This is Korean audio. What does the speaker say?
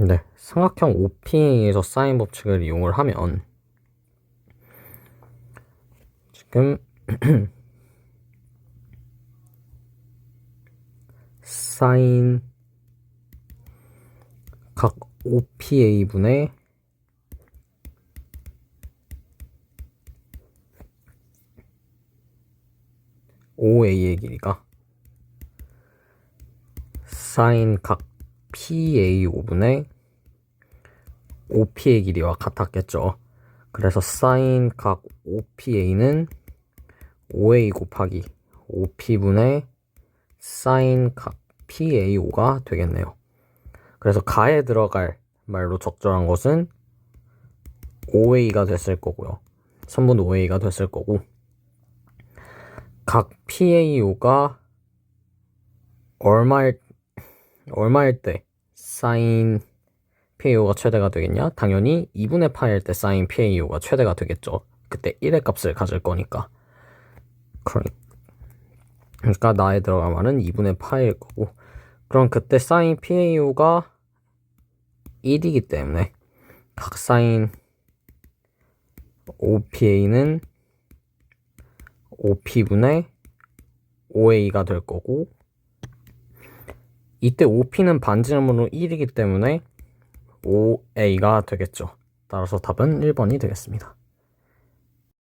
네, 삼각형 OP에서 사인 법칙을 이용을 하면 지금 사인 각 OPA분의 OA의 길이가 사인 각 PA5분의 OP의 길이와 같았겠죠. 그래서 사인 각 OPA는 5A 곱하기 5P분의 사인 각 PA5가 되겠네요. 그래서 가에 들어갈 말로 적절한 것은 5A가 됐을 거고요. 선분 5A가 됐을 거고 각 PA5가 얼마일 얼마일 때 사인 PAO가 최대가 되겠냐? 당연히 2분의 파일 때 사인 PAO가 최대가 되겠죠. 그때 1의 값을 가질 거니까. 그러니- 그러니까 나에 들어갈 말은 2분의 파일 거고. 그럼 그때 사인 PAO가 1이기 때문에 각 사인 OPA는 5P분의 5A가 될 거고 이때 5P는 반지름으로 1이기 때문에 5A가 되겠죠. 따라서 답은 1번이 되겠습니다.